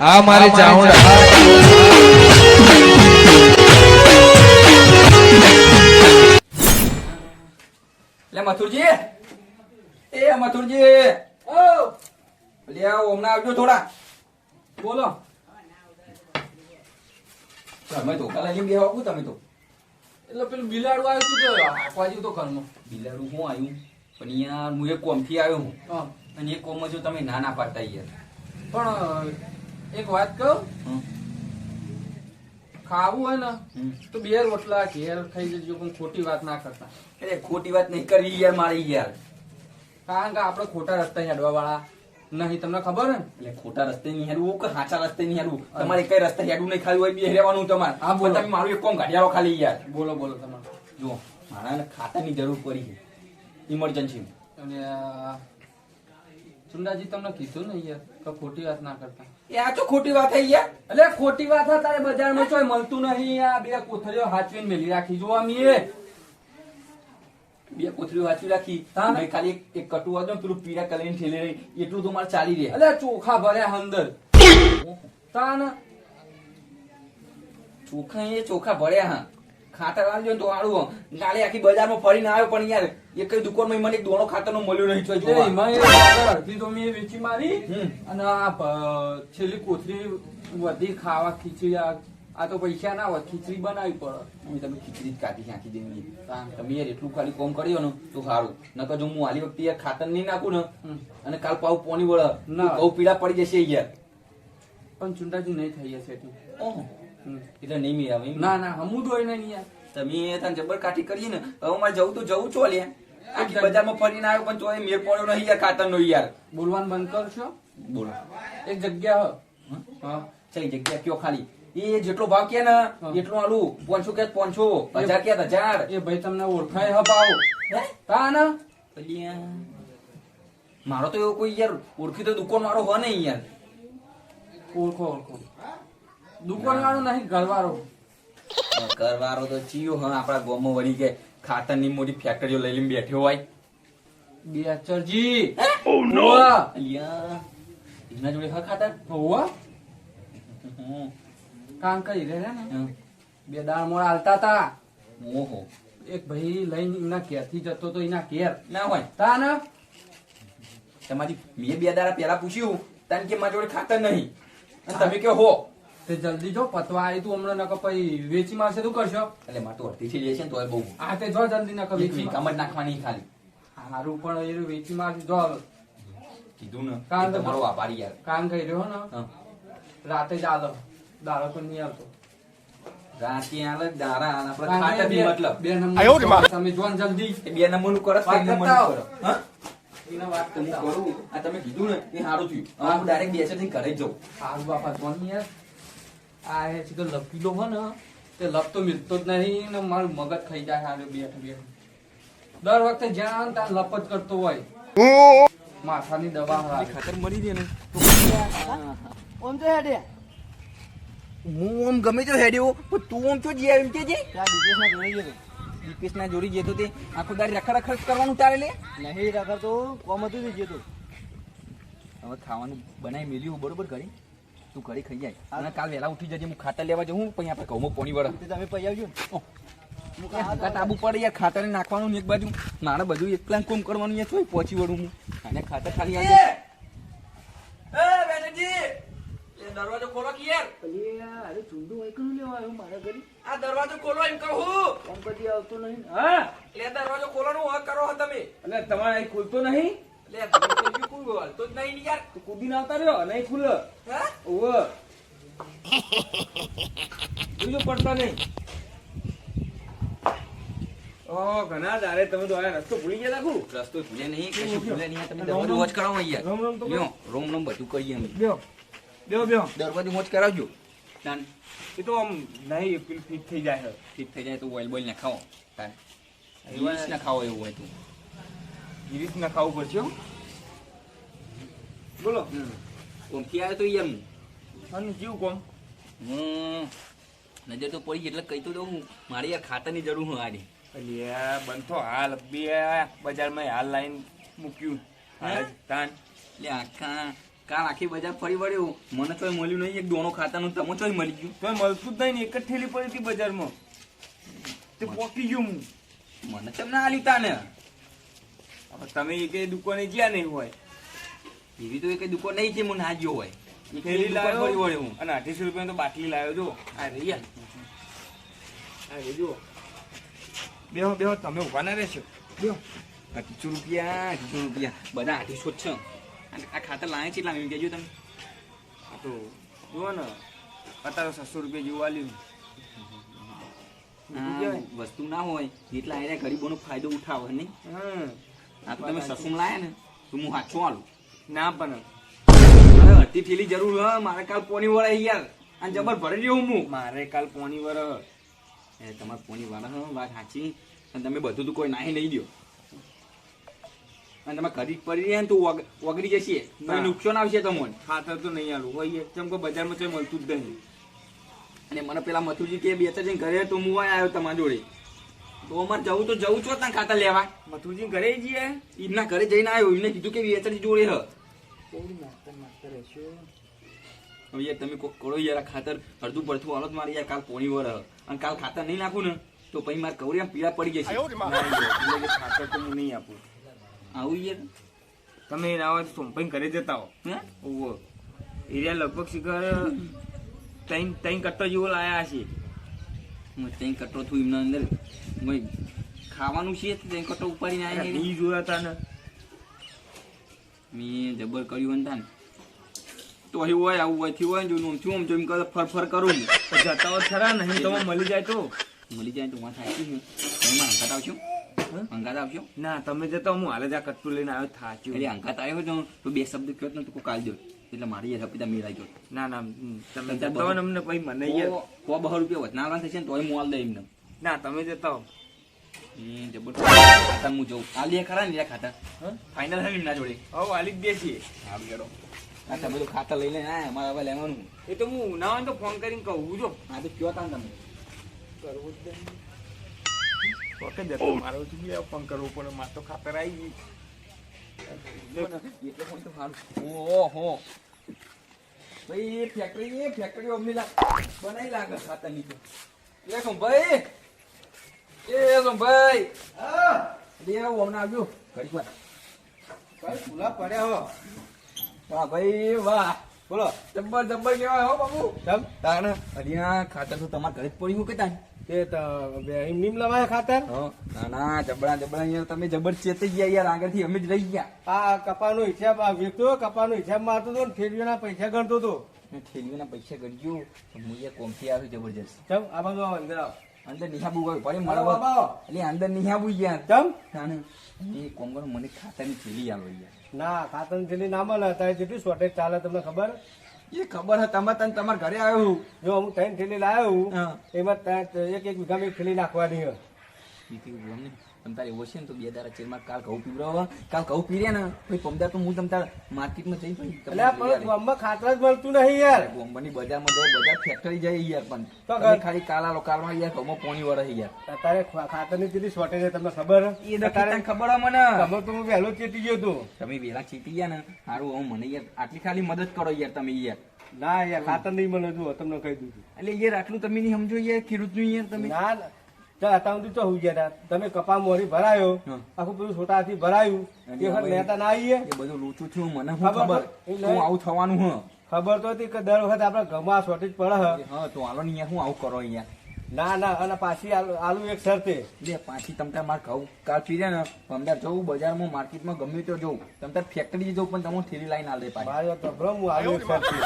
આ મારી ચાઉંડા લે મથુરજી. એ મથુરજી. ઓ લે આવો હમણાં આવજો થોડા. બોલો. તમે તો કાલે જેમ બેવા આવું તમે તો. એટલે પેલું બિલાડું આવ્યું હતું તો હાંકવા જેવું તો ઘરમાં બિલાડું હું આવ્યું? પણ અહીંયા હું એક કોમથી આવ્યો હું. અને એક કોમમાં જો તમે ના ના પાડતા યાર પણ એક વાત કહું? ખાવું હોય ને તો બે રોટલા ઘેર ખાઈ જજો પણ ખોટી વાત ના કરતા. એટલે ખોટી વાત નહીં કરવી યાર મારી યાર. કારણ કે આપણે ખોટા રસ્તા હેડવા વાળા નહીં તમને ખબર ને? એટલે ખોટા રસ્તે નહીં હેડવું કે સાચા રસ્તે નહીં હેડવું? તમારે કઈ રસ્તે હેડવું નહીં ખાલી હોય બે રહેવાનું તમારે. હા, બોલો. તમે મારું એક કોમ ઘડિયાળો ખાલી યાર. બોલો બોલો તમારે. જો મારા ખાતાની જરૂર પડી છે. ઇમરજન્સી અને ચુંડાજી તમને કીધું ને યાર કે ખોટી વાત ના કરતા. આ તો ખોટી વાત થઈ યાર એટલે ખોટી વાત તારે બજારમાં ચોય મળતું નહીં. આ બે કોથળીઓ હાચવીને મેલી રાખી. જો આમ એ બે કોથળીઓ હાચવી રાખી. મેં ખાલી એક કટુ ને પેલું પીળા કલરની ઠેલી રહી. એટલું તો મારે ચાલી રહે. એટલે ચોખા ભર્યા અંદર. તાન ચોખા એ ચોખા ભર્યા હા. ખાતર વાળજો તો આડું ગાડી આખી બજારમાં ફરીને આવ્યો પણ યાર એક દુકાનમાં મને એક દોણો ખાતર નો મળ્યો નહીં જોવા. અડધી તો મેં વેચી મારી અને આ છેલ્લી કોથળી વધી ખાવા ખીચડી આ તો પૈસા ના હોય ખીચડી બનાવી પડે. અમે તમે ખીચડી જ કાઢી નાખી આખી તમે યાર એટલું ખાલી કોમ કર્યો ને તો સારું. નકર જો હું આલી વખતે યાર ખાતર નહીં નાખું ને અને કાલ પાવ પોની વળે ના. બહુ પીડા પડી જશે યાર. પણ ચુંડાજી નહીં થઈ જશે એટલું. એટલે નહીં આવે ના ના હમું દોય નહીં તમે તને જબર કાઠી કરીએ ને હવે મારે જવું તો જવું છો લે આખી બજારમાં ફરીને આવ્યો પણ તોય મેર પડ્યો નહીં યાર ખાતર નો યાર. બોલવાનું બંધ કરશો? બોલો. એક જગ્યા હા. ચઈ જગ્યા કયો ખાલી? એ જેટલો ભાવ કે ને. એટલું આલું. પોનસો કે પોનસો હજાર કે હજાર. એ ભાઈ તમને ઓળખાય હા ભાવ. હા? તા ના? મારો તો એવો કોઈ યાર ઓળખી તો દુકાન મારો હોય નહીં યાર. ઓળખો ઓળખો. દુકાન વાળો નહીં ઘરવાળો. ઘરવાળો તો ચિયો હા આપણા ગામમાં વળી કે ખાતરની મોટી ફેક્ટરીઓ લઈ લઈને બેઠ્યો હોય. બેચરજી ઓ નો અલિયા. એના જોડે હા ખાતર. હોવા કામ કરી રહે ને? બે દાળ મોડા હાલતા તા ઓહો. એક ભાઈ લઈને એમના ઘેરથી જતો તો એના ઘેર. ના હોય. તા ને? તમારી મેં બે દાડા પહેલા પૂછ્યું તને કે મારી જોડે ખાતર નહીં. અને તમે કે હો. તે જલ્દી જો પતવા આવી તું હમણાં નકર પછી વેચી મારશે તું કરશો. એટલે મારે તો અડધી થઈ જાય છે ને તોય બહુ. આ તે જો જલ્દી નકર વેચી કામ જ નાખવાની ખાલી. હારું પણ એ વેચી મારશે જો કીધું ને કામ એ કે- તમારો આભારી યાર. કામ કરી રહ્યો ને હા. રાતે જ આલો. દાડો પણ નહીં આવતો. રાતે આલે દારા અને આપણે કારણ બી બે- મતલબ. બે નંબર તમે જો જલ્દી. બે નંબરનું કરો ત્રણ નંબરનું કરતા કરો હા? એને વાત તો હું કરતા આવો. કરું. આ તમે કીધું ને એ સારું થયું. હું. ડાયરેક્ટ બેસે ઘરે જ જાઉં. સારું બાપા જોન યાર. આ એ છે કે લપીલો હોય ને તે લપ તો મિલતો જ નહીં ને મારું મગજ ખાઈ જાય હારે બેઠ બેઠ. દર વખતે જ્યાં ત્યાં લપ જ કરતો હોય. માથાની દવા. ખાતર મળી જાય ને. ઓમ તો હેડે. હું ઓમ ગમે તો હેડ્યો પણ તું ઓમ તો જીયા એમ કે છે. ત્યાં ના જોડી ગયો દીપેશ ના જોડી જતો તે આખો દાડી રખડ રખડ કરવાનું તારે લે? નહીં રખડ તો કોમ હતું જે તો હવે ખાવાનું બનાવી મેલ્યું બરોબર ઘરે? તું ઘરે ખાઈ જાય. અને કાલ વહેલા ઉઠી જજે હું ખાતર લેવા જઉં પછી આપણે ઘઉંમાં પોણી વળે તમે પૈ આવજો આબુ પડે યાર ખાતર નાખવાનું એક બાજુ. મારે બધું એકલા કોમ કરવાનું યાર તોય પહોંચી વળું હું. અને ખાતર ખાલી આવી દરવાજો ખોલો કે યાર? અરે ચૂંડું વાયકનું લેવા આવ્યો મારા ઘરે આ દરવાજો ખોલો એમ કહું કોમ કદી આવતો નહીં? હા એટલે દરવાજો ખોલવાનું હક કરો હો તમે. એટલે તમારે અહીં ખુલતો નહીં? એટલે તમે તો નહીં ને યાર. તો કૂદીને આવતા રહ્યો? નહીં ખુલે હે? ઓવ બીજું પડતા નહીં. ઓ ઘણા દારે તમે તો આ રસ્તો ભૂલી ગયા લાગુ. રસ્તો ભૂલે નહીં કશું ભૂલે નહીં તમે દરવાજો વોચ કરાવો અહીંયા રોમ રોમ તો લ્યો રોમ રોમ બધું કરીએ અમે. લ્યો લ્યો બેહો. દરવાજો વોચ કરાવજો. તાન એ તો આમ નહીં પેલું ફિટ થઈ જાય ફિટ થઈ જાય તો ઓઇલ બોઇલ ના ખાઓ તાન ઈસ ના ખાઓ એવું હોય તો. એ રીતના ખાવું પડશે. બોલો. ઓમથી આવ્યો તો એમ. અને જીવ કોમ હું નજર તો પડી એટલે કહી તો દઉં મારી આ ખાતરની જરૂર હું આની. અલ્યા બનતો હાલ. બે બજારમાં હાલ લાઈન મૂક્યું. તાન. એટલે આખા કાલ આખી બજાર ફરી વળ્યો. મને તો મળ્યું નહીં. એક દોણો ખાતાનું તમે તોય મળી ગયું. તો મળતું જ નહીં ને એક જ થેલી પડી હતી બજારમાં. તે પોકી ગયું હું. મને તમને આલ્યું તાને. તમે એક દુકાને જ્યાં નહીં હોય એવી તો એક દુકાન નહીં છે મને ગયો હોય થેલી લાવ્યો? વળ્યો હું. અને અઢીસો રૂપિયા તો બાટલી લાવ્યો જો. આ રહી આ બે બેહો બેહો તમે ઊભા ના રહેશો. બેહો. અઢીસો રૂપિયા અઢીસો રૂપિયા. બધા અઢીસો જ છે. અને આ ખાતર લાવે છે એટલા એમ કહેજો તમે આ તો જુઓ ને અત્યારે છસો રૂપિયા જેવું આલ્યું. વસ્તુ ના હોય એટલા એને ગરીબોનો ફાયદો ઉઠાવે નહીં. આ તો તમે સસુમ લાયા ને તો હું હાચું આલું ના પણ. અરે હતી થેલી જરૂર હ મારે કાલ પોની વળે યાર. અને જબર ભરી રહ્યો હું. મારે કાલ પોની વર. એ તમારે પોની હ વાત સાચી અને તમે બધું તો કોઈ નાહી લઈ દો અને તમે ઘડી પડી રહ્યા ને તું ઓગ- ઓગળી જશે. નુકસાન આવશે તમને. ખાતર તો નહીં આલું. હોય એકદમ કે બજારમાં તો મળતું જ નહીં. અને મને પેલા મથુરજી કે બે ચાર જણ ઘરે તો હું આવ્યો તમારા જોડે. તો અમારે જવું તો જવું છો ત્યાં ખાતર લેવા. મથુજી ઘરે જઈએ? એમના ઘરે જઈને આવ્યો એમને કીધું કે વેચારી જોડે હ. હવે યાર તમે કોક કરો યાર આ ખાતર. અડધું પડતું હાલત મારી યાર કાલ પોણી વર અને કાલ ખાતર નહીં નાખું ને તો પછી મારે કવરી આમ પીળા પડી જશે. ખાતર તો હું નહીં આપું. આવું યાર? તમે ના હોય તો સોંપાઈ ઘરે જતા હો. હે? ઓવો એરિયા લગભગ શિખર ત્રણ ત્રણ કટ્ટો જેવો લાયા છે ત્યાં કટો થયું એમના અંદર. ખાવાનું છે ત્યાં કટો ઉપાડીને આવી. નહીં જોયા હતા ને. મેં જબર કર્યું હતા ને તો અહીં હોય આવું હોય થયું હોય ને જો નોમથી આમ જોઈને કરે ફર ફર કરું જતા હોય ખરા નહીં તો મળી જાય તો. મળી જાય તો હું થાચી છે તમે અંકાત આવશો અંકાત આવશો ના તમે જતા હું હાલે જ આ કટ્ટું લઈને આવ્યો થાચ્યું. એટલે અંકાત આવ્યો તો તો બે શબ્દ કહો ને તો કાલ દો. એટલે મારી યાર હપીતા મેળાઈ ગયો. ના ના તમે જતો હો ને અમને પછી મને યાર. બહો રૂપિયા વધના થશે ને તોય હું આલ દે એમને. ના તમે જતા હો. જબર ખાતા હું જઉં. આલ ખરા ને ખાતા? ફાઇનલ હે એમના જોડે? હવે હાલી જ બેસીએ સારું હેડો ખાતા બધું ખાતા લઈ લે હા અમારે હવે લેવાનું. એ તો હું ના ને તો ફોન કરીને કહું જો હા તો કયો તા તમે? કરવું જ જતો મારો ફોન કરવો પડે મારે તો ખાતર આવી ગઈ એટલે તો ઓહો ભાઈ ફેક્ટરી ફેક્ટરી અમને લાગ બનાવી લાગે ખાતાની તો એ ભાઈ એ ભાઈ લે અમને આવ્યો ઘડીક વાર ભૂલા પડ્યા હો વાહ ભાઈ વાહ બોલો જબ્બર જબ્બર કેવાય હો બાબુ તમ તાને અડિયા ખાતર તો તમારા ઘરે જ પડ્યું કે તાન તે તો એમ નીમ ખાતર? ના ના જબડા જબડા યાર તમે જબર ચેતી ગયા યાર આગળથી અમે જ રહી ગયા. આ કપાનો હિસાબ આ વેચતો કપાનો હિસાબ મારતો હતો ને ફેરીઓના પૈસા ગણતો હતો. ઠેલીઓના પૈસા ગણ્યો તો હું યાર કોમથી આવ્યો જબરજસ્ત. ચમ આ બાજુ આવો અંદર આવો. અંદર નિહાબુ ગયો પડે મળવા. એટલે અંદર નિહાબુ યાર ચમ? એ કોંગર મને ખાતાની થેલી આવે યાર ના ખાતર થેલી ના મળે તારે જેટલી શોર્ટેજ ચાલે તમને ખબર? એ ખબર હતા તમે તને તમારા ઘરે આવ્યો જો હું ત્રણ થેલી લાવ્યો હા. એમાં એક એક વીઘા મેં થેલી નાખવાની હોય તમ તારે એવો છે ને તો બે દારા ચેરમાં કાલ ઘઉં પીવડાવવા કાલ ઘઉં પી રહ્યા ને પછી પમદાર તો હું તમ તાર માર્કેટમાં જઈ પણ. ગામમાં ખાતર જ મળતું નહીં યાર. બોમ્બની બજારમાં જાય બજાર ફેક્ટરી જાય યાર પણ તો ખાલી કાલા લોકાલમાં યાર ઘઉંમાં પોણી વળે યાર. તારે ખાતરની કેટલી શોર્ટેજ છે તમને ખબર? એ તો તને ખબર મને. ખબર તો હું વહેલો ચેતી ગયો તો. તમે વેલા ચીતી ગયા ને સારું હું મને યાર આટલી ખાલી મદદ કરો યાર તમે યાર. ના યાર ખાતર નહીં મળે જુઓ તમને કહી દીધું એટલે યાર આટલું તમે નહીં સમજો યાર ખેડૂતનું યાર તમે. ના ના. અત્યાર તો હું ગયા તમે કપા મોરી ભરાયો. આખું બધું છોટા હાથી ભરાયું. લેતા એ વખત હવે- ના આવીએ. એ બધું લોચું થયું મને ખબર હું આવું થવાનું હ? ખબર તો હતી કે દર વખત આપડે ઘઉંમાં શોર્ટેજ પડે હ. હા તો હાલો ને હું આવું કરો યાર ના ના અને પાછી આલુ એક શરતે બે પાછી તમ તાર માર ખાવ કાલ પી ને પંદર જવું બજારમાં માર્કેટમાં ગમે તો જવું તમ તાર ફેક્ટરી જવું પણ તમે થેલી લાઈન આલે પાછી. મારે તો હું આલુ એક શરતે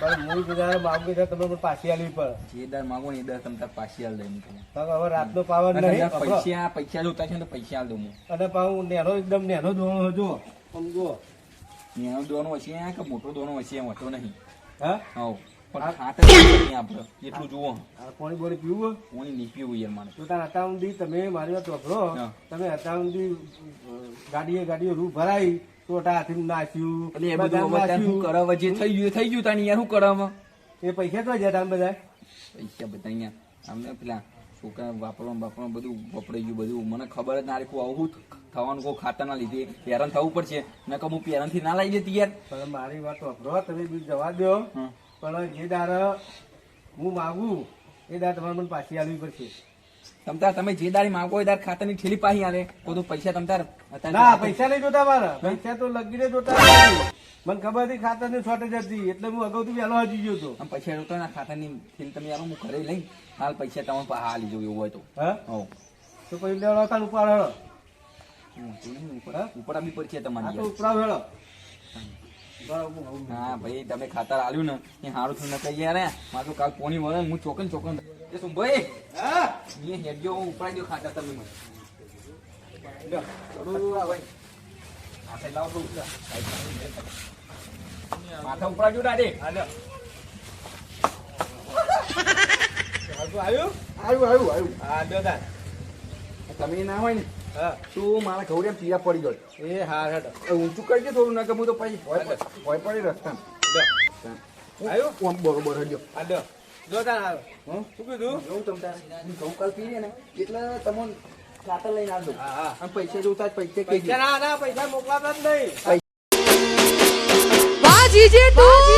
પણ મૂળ બજાર માગું ત્યારે તમે પણ પાછી આલવી પડે. જે દર માંગો ને એ દર તમ તાર પાછી આલ દઈ હું તમને. કારણ કે હવે રાતનો પાવર નહીં પૈસા પૈસા જોતા છે ને તો પૈસા આલ દઉં હું. અને પાઉ નેનો એકદમ નેનો દોણો જો સમજો. નાનો દોણો હશે કે મોટો દોણો હશે મોટો નહીં. હા? હા પણ ખાતર નહીં આપણે. એટલું જુઓ. પાણી બોણી પીવું હોય? નહીં પીવું યાર મારે. તો તાર અત્યાર તમે મારી વાત સાંભળો તમે અત્યાર ગાડીએ ગાડીએ રૂ ભરાઈ ટોટા હાથી નાખ્યું એટલે એ બધું શું. જે થઈ ગયું થઈ ગયું તાની યાર શું કરાવે એ પૈસા તો જતા બધા પૈસા બધા અહીંયા અમને પેલા છોકરા વાપરવાનું વાપરવાનું બધું વપરાઈ ગયું બધું. મને ખબર જ ના રાખું આવું થવાનું કોઈ ખાતાના લીધે પેરણ થવું પડશે. નકર હું પેરનથી ના લાવી દેતી યાર. મારી વાત વાપરો. તમે બીજું જવા દો. પણ જે દાર હું માગું એ દાર તમારે મને પાછી આવવી પડશે. તમતાર તમે જે દાડી માંગો એ દાડ ખાતાની ઠેલી પાહી આલે. તો તો પૈસા તમતાર ના પૈસા નહીં જોતા મારા. પૈસા તો લગીને જોતા મને ખબર હતી ખાતરની શોર્ટેજ હતી એટલે હું અગાઉથી વહેલો હજી ગયો હતો. પૈસા જોતો ના ખાતાની થેલી તમે આવો હું ઘરે લઈ હાલ પૈસા તમે હાલ જોયું એવું હોય તો. હા? તો પછી લેવડો તાર ઉપાડ હળ ઉપર આવી પડશે તમારી. ઉપરાવ હેળો હું ભાઈ તમે ખાતર આલ્યું ને એ હારું થયું ન કહીએ ને મારે તો કાલ પોની વળે હું ચોકન ચોકન એ શું ભાઈ હા? એ હેડજો હું ઉપાડી દો ખાતર તમે મને. માથા ઉપરાજો દાદે. હાલતું આવ્યું આવ્યું આવ્યું આવ્યું. હા તાર તમે ના હોય ને તો મારા ઘઉં પીડા પડી ગયો એ હા હા એ ઊંચું કરી દે થોડું ના હું તો પછી ભય પડી- રસ્તા આવ્યું? આમ બરોબર હડ્યો આ દો જો તાર. હં? શું કીધું? જોઉં તમ તારે ઘઉં કાલ પીએ ને એટલે તમને ખાતર લઈને આવજો હા હા. અને પૈસા જોતા જ પૈસા પૈસા. ના ના પૈસા મોકલાતા જ નહીં. તું